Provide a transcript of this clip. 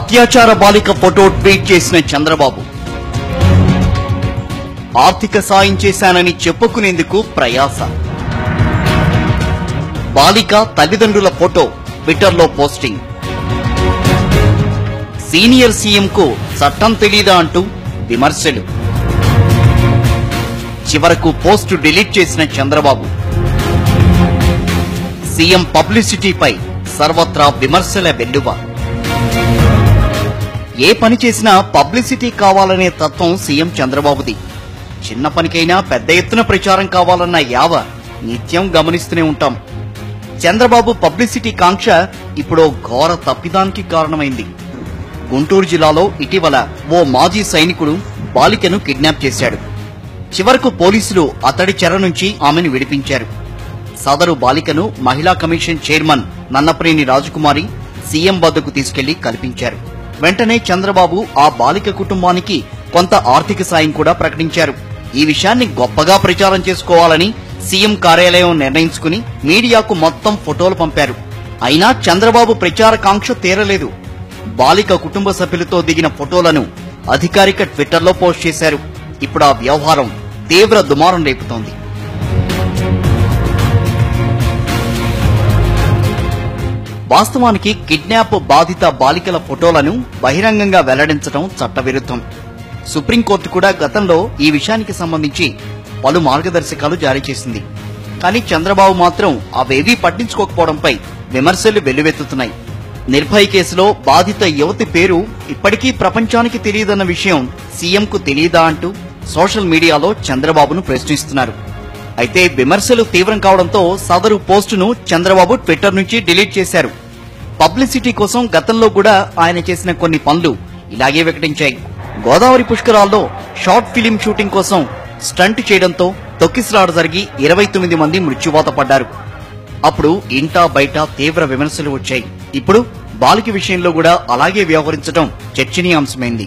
అత్యాచార బాలిక photo tweet చేసిన చంద్రబాబు. ఆర్థిక సాయం చేశానని చెప్పుకునేందుకు ప్రయాస. బాలిక తల్లిదండ్రుల ఫోటో ట్విట్టర్లో పోస్టింగ్. సీనియర్ సీఎంకు చట్టం తెలీదా అంటూ విమర్శలు. చివరకు పోస్టు డిలీట్ చేసిన చంద్రబాబు. సీఎం పబ్లిసిటీపై సర్వత్రా విమర్శల వెల్లువ. ఏ పని చేసినా పబ్లిసిటీ కావాలనే తత్వం సీఎం చంద్రబాబుది. చిన్న పనికైనా పెద్ద ఎత్తున ప్రచారం కావాలన్న యావ నిత్యం గమనిస్తూనే ఉంటాం. చంద్రబాబు పబ్లిసిటీ కాంక్ష ఇప్పుడు ఘోర తప్పిదానికి కారణమైంది. గుంటూరు జిల్లాలో ఇటీవల ఓ మాజీ సైనికుడు బాలికను కిడ్నాప్ చేశాడు. చివరకు పోలీసులు అతడి చెర నుంచి ఆమెను విడిపించారు. సదరు బాలికను మహిళా commission chairman Nannapaneni Rajakumari CM వద్దకు తీసుకెళ్ళి కల్పించారు. వెంటనే చంద్రబాబు ఆ బాలిక కుటుంబానికి కొంత ఆర్థిక సాయం కూడా ప్రకటించారు. ఈ విషయాన్ని గొప్పగా ప్రచారం చేసుకోవాలని సీఎం కార్యాలయం నిర్ణయించుకుని మీడియాకు మొత్తం ఫోటోలు పంపారు. అయినా చంద్రబాబు ప్రచార కాంక్ష తీరలేదు. బాలిక కుటుంబ సభ్యులతో దిగిన ఫోటోలను అధికారిక ట్విట్టర్లో పోస్ట్ చేశారు. ఇప్పుడు ఆ వ్యవహారం తీవ్ర దుమారం రేపుతోంది. వాస్తవానికి కిడ్నాప్ బాధిత బాలికల ఫోటోలను బహిరంగంగా వెల్లడించడం చట్టవిరుద్ధం. సుప్రీంకోర్టు కూడా గతంలో ఈ విషయానికి సంబంధించి పలు మార్గదర్శకాలు జారీ చేసింది. కానీ చంద్రబాబు మాత్రం అవేవీ పట్టించుకోకపోవడంపై విమర్శలు వెల్లువెత్తుతున్నాయి. నిర్భయ కేసులో బాధిత యువతి పేరు ఇప్పటికీ ప్రపంచానికి తెలియదన్న విషయం సీఎంకు తెలియదా అంటూ సోషల్ మీడియాలో చంద్రబాబును ప్రశ్నిస్తున్నారు. అయితే విమర్శలు తీవ్రం కావడంతో సదరు పోస్టును చంద్రబాబు ట్విట్టర్ నుంచి డిలీట్ చేశారు. పబ్లిసిటీ కోసం గతంలో కూడా ఆయన చేసిన కొన్ని పనులు ఇలాగే వికటించాయి. గోదావరి పుష్కరాల్లో షార్ట్ ఫిలిం షూటింగ్ కోసం స్టంట్ చేయడంతో తొక్కిసలాట జరిగి ఇరవై తొమ్మిది మంది మృత్యువాత పడ్డారు. అప్పుడు ఇంటా బయట తీవ్ర విమర్శలు వచ్చాయి. ఇప్పుడు బాలిక విషయంలో కూడా అలాగే వ్యవహరించడం చర్చనీయాంశమైంది.